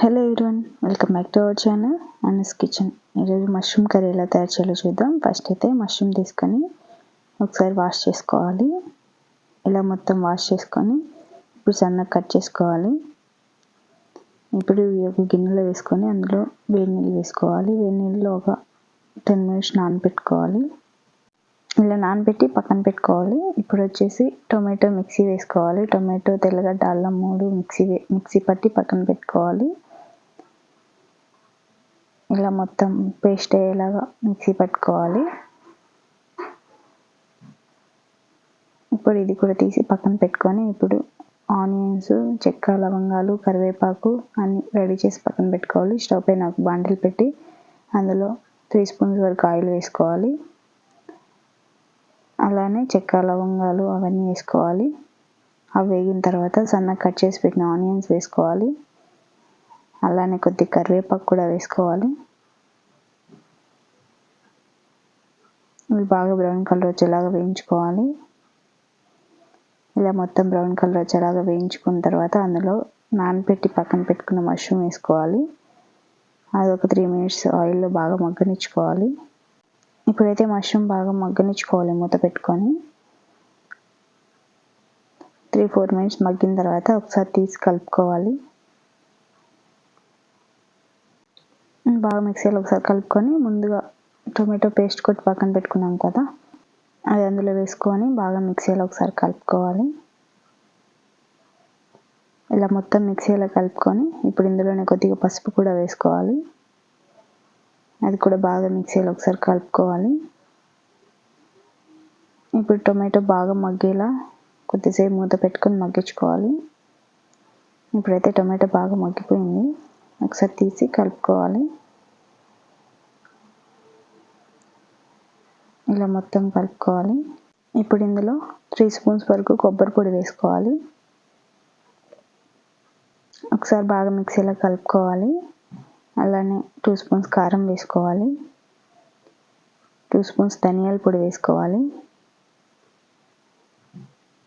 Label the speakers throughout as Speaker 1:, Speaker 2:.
Speaker 1: Hello everyone welcome back to our channel Anas kitchen ఈరోజు mushroom curry ఎలా తయారు చేయాలో చూద్దాం. ఫస్ట్ అయితే మష్రూమ్ తీసుకొని ఒకసారి వాష్ చేసుకోవాలి. ఇలా మొత్తం వాష్ చేసుకొని ఇప్పుడు సన్నగా కట్ చేసుకోవాలి. ఇప్పుడు ఒక గిన్నెలో వేసుకొని అందులో వేడి నీళ్ళు వేసుకోవాలి. వేడి నీళ్ళలో ఒక టెన్ మినిట్స్ నానబెట్టుకోవాలి ఇలా నానబెట్టి పక్కన పెట్టుకోవాలి. ఇప్పుడు వచ్చేసి టొమాటో మిక్సీ వేసుకోవాలి. టొమాటో తెల్లగడ్డ అల్లం మూడు మిక్సీ మిక్సీ పట్టి పక్కన పెట్టుకోవాలి. ఇలా మొత్తం పేస్ట్ అయ్యేలాగా మిక్సీ పట్టుకోవాలి. ఇప్పుడు ఇది కూడా తీసి పక్కన పెట్టుకొని ఇప్పుడు ఆనియన్స్ చెక్క లవంగాలు కరివేపాకు అన్నీ రెడీ చేసి పక్కన పెట్టుకోవాలి. స్టవ్ పైన ఒక బాండిల్ పెట్టి అందులో త్రీ స్పూన్స్ వరకు ఆయిల్ వేసుకోవాలి. అలానే చెక్క లవంగాలు అవన్నీ వేసుకోవాలి. అవి వేగిన తర్వాత సన్నగా కట్ చేసి పెట్టిన ఆనియన్స్ వేసుకోవాలి. అలానే కొద్ది కరివేపాకు కూడా వేసుకోవాలి. ఇవి బాగా బ్రౌన్ కలర్ వచ్చేలాగా వేయించుకోవాలి. ఇలా మొత్తం బ్రౌన్ కలర్ వచ్చేలాగా వేయించుకున్న తర్వాత అందులో నానబెట్టి పక్కన పెట్టుకున్న మష్రూమ్ వేసుకోవాలి. అది ఒక త్రీ మినిట్స్ ఆయిల్లో బాగా మగ్గనిచ్చుకోవాలి. ఇప్పుడైతే మష్రూమ్ బాగా మగ్గనిచ్చుకోవాలి మూత పెట్టుకొని. త్రీ ఫోర్ మినిట్స్ మగ్గిన తర్వాత ఒకసారి తీసి కలుపుకోవాలి. బాగా మిక్సీలో ఒకసారి కలుపుకొని ముందుగా టొమాటో పేస్ట్ కొట్టి పక్కన పెట్టుకున్నాం కదా అది అందులో వేసుకొని బాగా మిక్సీలో ఒకసారి కలుపుకోవాలి. ఇలా మొత్తం మిక్సీలో కలుపుకొని ఇప్పుడు ఇందులోనే కొద్దిగా పసుపు కూడా వేసుకోవాలి. అది కూడా బాగా మిక్సీలో ఒకసారి కలుపుకోవాలి. ఇప్పుడు టొమాటో బాగా మగ్గేలా కొద్దిసేపు మూత పెట్టుకొని మగ్గించుకోవాలి. ఇప్పుడైతే టొమాటో బాగా మగ్గిపోయింది ఒకసారి తీసి కలుపుకోవాలి. ఇలా మొత్తం కలుపుకోవాలి. ఇప్పుడు ఇందులో త్రీ స్పూన్స్ వరకు కొబ్బరి పొడి వేసుకోవాలి. ఒకసారి బాగా మిక్సీలో కలుపుకోవాలి. అలానే టూ స్పూన్స్ కారం వేసుకోవాలి. టూ స్పూన్స్ ధనియాల పొడి వేసుకోవాలి.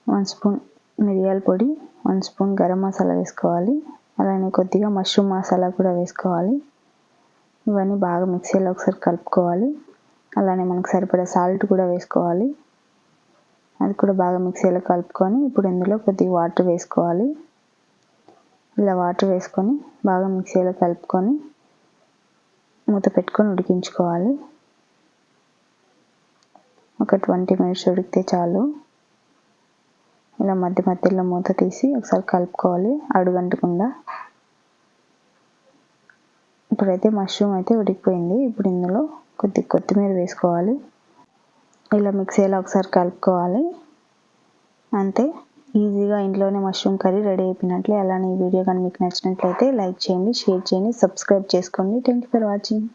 Speaker 1: వన్ స్పూన్ మిరియాల పొడి వన్ స్పూన్ గరం మసాలా వేసుకోవాలి. అలానే కొద్దిగా మష్రూమ్ మసాలా కూడా వేసుకోవాలి. ఇవన్నీ బాగా మిక్సీలో ఒకసారి కలుపుకోవాలి. అలానే మనకు సరిపడా సాల్ట్ కూడా వేసుకోవాలి. అది కూడా బాగా మిక్సీలో కలుపుకొని ఇప్పుడు ఇందులో కొద్దిగా వాటర్ వేసుకోవాలి. ఇలా వాటర్ వేసుకొని బాగా మిక్సీలో కలుపుకొని మూత పెట్టుకొని ఉడికించుకోవాలి. ఒక ట్వంటీ మినిట్స్ ఉడికితే చాలు. ఇలా మధ్య మధ్యలో మూత తీసి ఒకసారి కలుపుకోవాలి అడుగంటకుండా. ఇప్పుడైతే మష్రూమ్ అయితే ఉడికిపోయింది. ఇప్పుడు ఇందులో కొద్ది కొత్తిమీర వేసుకోవాలి. ఇలా మిక్సీలో ఒకసారి కలుపుకోవాలి. అంతే. ఈజీగా ఇంట్లోనే మష్రూమ్ కర్రీ రెడీ అయిపోయినట్లే. అలానే ఈ వీడియో కానీ మీకు నచ్చినట్లయితే లైక్ చేయండి షేర్ చేయండి సబ్స్క్రైబ్ చేసుకోండి. Thank you for watching